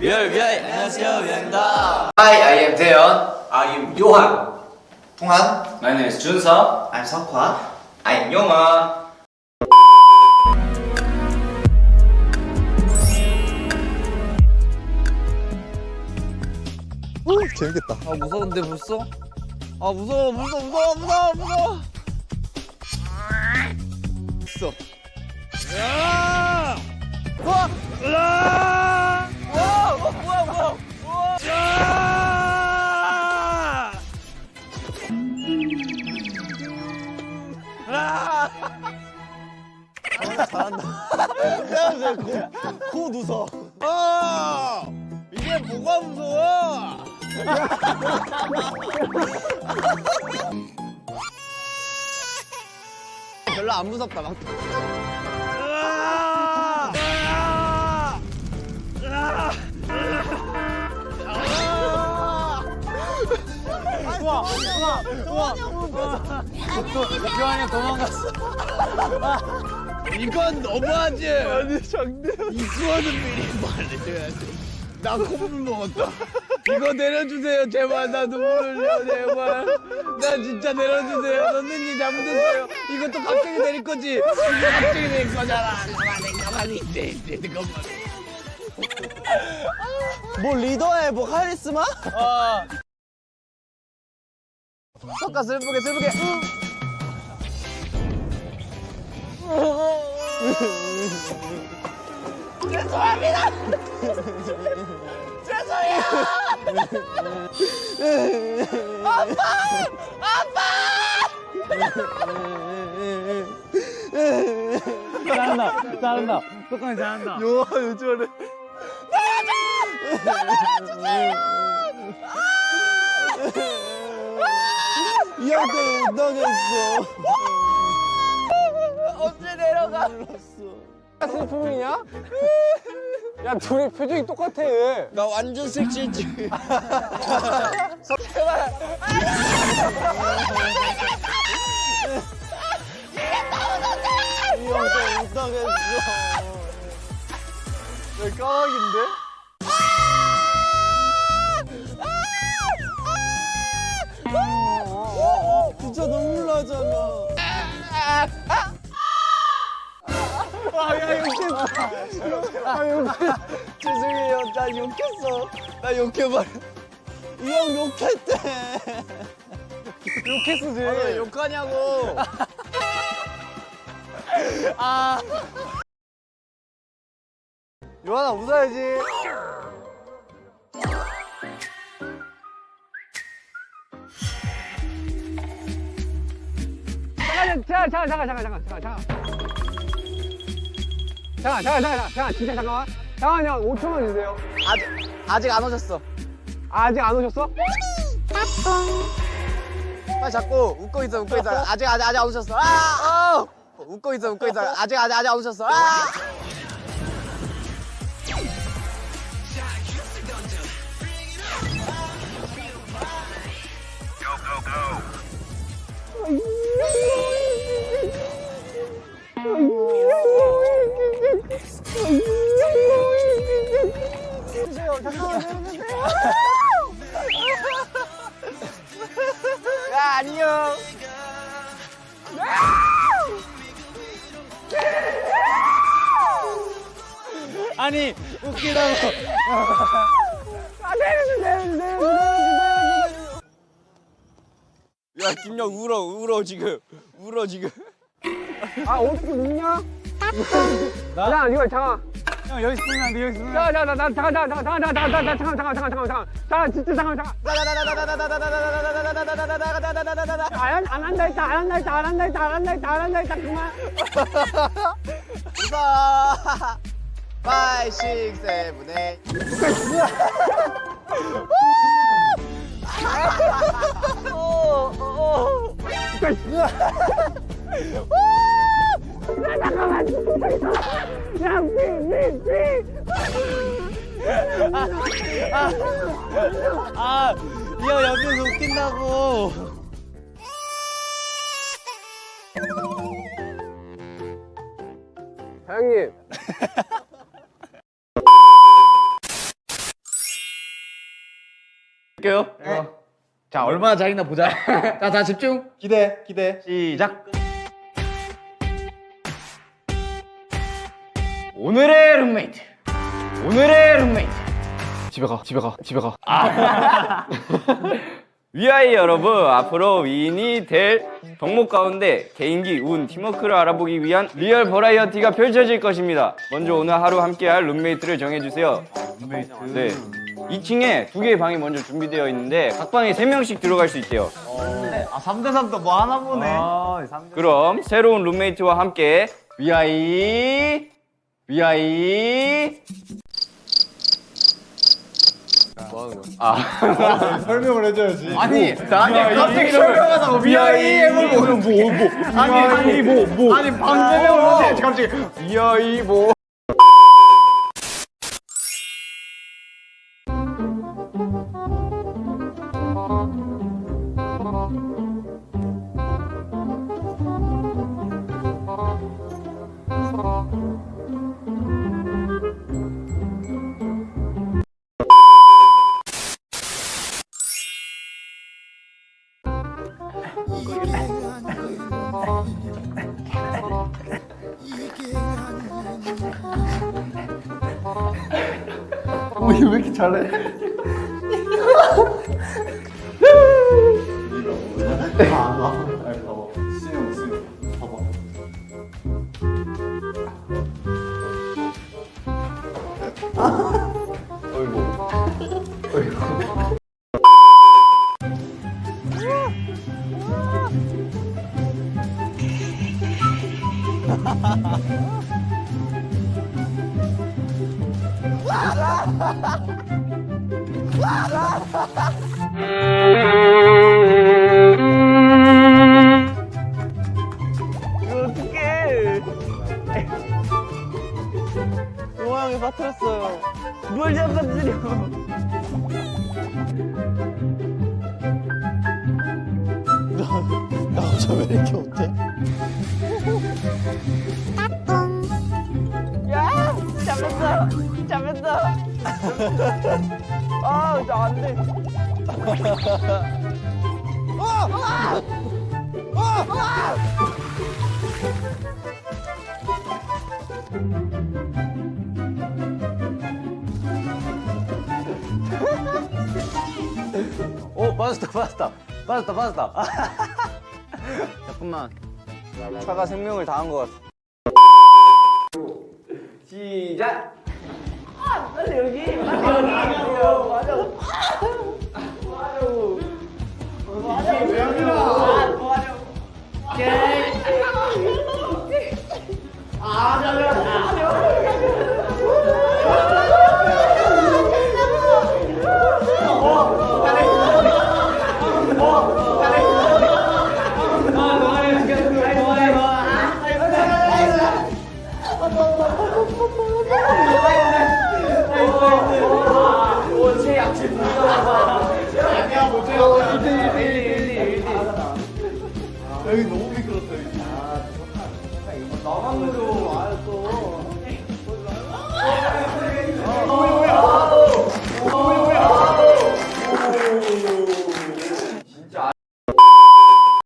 위얼 위얼 안녕하세요 위얼입니다 Hi, I am 태연. I am 요한 통한. My name is 준서 I'm 석화. I'm 용아. 재밌겠다. 아 무서운데 벌써? 아 무서워 무서워 무서워 무서워 무서워 있어. 야! 우와! 으아! 잘한다. 코, 코 누서. 어! 이게 뭐가 무서워? 별로 안 무섭다, 막. 우와, 우와, 우와. 교환이 도망갔어. 이건 너무하지. 아니 장대. 이수하는 미리 말해줘야 돼. 나 콧물 먹었다. 이거 내려주세요, 제발. 나 눈물 흘려, 제발. 나 진짜 내려주세요. 선생님 잘못했어요. 이것도 갑자기 내릴 거지. 이거 갑자기 내릴 거잖아. 가만히, 가만히 있대, 잠깐만. 뭐 리더에 뭐 카리스마? 아, 섞어 슬프게 슬프게. 죄송합니다. 죄송해요. 아빠! 아빠! 잘한다, 잘한다. 똑같이 잘한다. 요, 요즘에. 도와줘! 도와주세요! 아! 이 형들 운동했어. 언제 내려가? 슬픔이냐? 야 둘이 표정이 똑같아. 나 완전 섹시했지. 이 형들 운동했어. 왜 까마귀인데? 죄송해요. 나 욕했어. 나 욕해버려. 이 형 욕했대. 욕했어, 쟤. 아, 왜 욕하냐고. 아. 요한아, 웃어야지. 잠깐, 잠깐, 잠깐, 잠깐, 잠깐, 잠깐, 잠깐. 잠깐, 잠깐, 잠깐, 진짜 잠깐만. 잠깐만요, 5초만 주세요. 아직, 아직 안 오셨어. 아직 안 오셨어? 빨리 잡고 웃고 있어 웃고 있어 아직 아직 아직 안 오셨어 아! 어! 웃고 있어 웃고 있어 아직 아직 아직 안 오셨어 아! 아니, 웃기다고. 야 김영 울어 울어 지금 울어 지금 아, 어떻게 웃냐? 나? 야, 이거 잠깐. 형, 여기 있으면 안 돼, 여기 있으면. 야, 야, 나, 나, 잠깐, 잠깐, 잠깐, 잠깐, 잠깐, 잠깐, 잠깐, 잠깐, 잠깐, 잠깐, 잠깐, 잠깐, 진짜 잠깐, 잠깐. 안, 안 한다 했다, 안 한다 했다, 안 한다 했다, 안 한다 했다, 안 한다 했다, 그만. 웃어 5, 6, 7, 8 야, 삐, 삐, 삐. 아, 이형 옆에서 웃긴다고. 사장님. 할게요. 자, 얼마나 잘했나 보자. 자, 다 집중. 기대 기대 시작. 오늘의 룸메이트. 오늘의 룸메이트. 집에 가, 집에 가, 집에 가. 위아이 여러분 앞으로 위인이 될 덕목 가운데 개인기, 운, 팀워크를 알아보기 위한 리얼 버라이어티가 펼쳐질 것입니다. 먼저 오늘 하루 함께할 룸메이트를 정해주세요. 룸메이트. 네. 2층에 두 개의 방이 먼저 준비되어 있는데 각 방에 세 명씩 들어갈 수 있대요. 아 3대 3도 뭐 하나 보네 그럼 새로운 룸메이트와 함께 위아이 위아이 설명을 해줘야지 아니, 나한테 갑자기 설명하다고 미아이 해보고 뭐뭐 아니 아니 뭐뭐 아니 방제명을 갑자기 이어이 뭐. 왜 이렇게 잘해 이거 어떡해. 용화 형이 빠뜨렸어요. 뭘 잡아드려. 나 어제 왜 이렇게 못해 잡혔어. 잡혔어. 아 나 안돼. 오 빠졌다 빠졌다. 빠졌다 빠졌다. 잠깐만. 차가 생명을 다한 것 같아. 시작. 여기. 너무 미끄럽다 여기.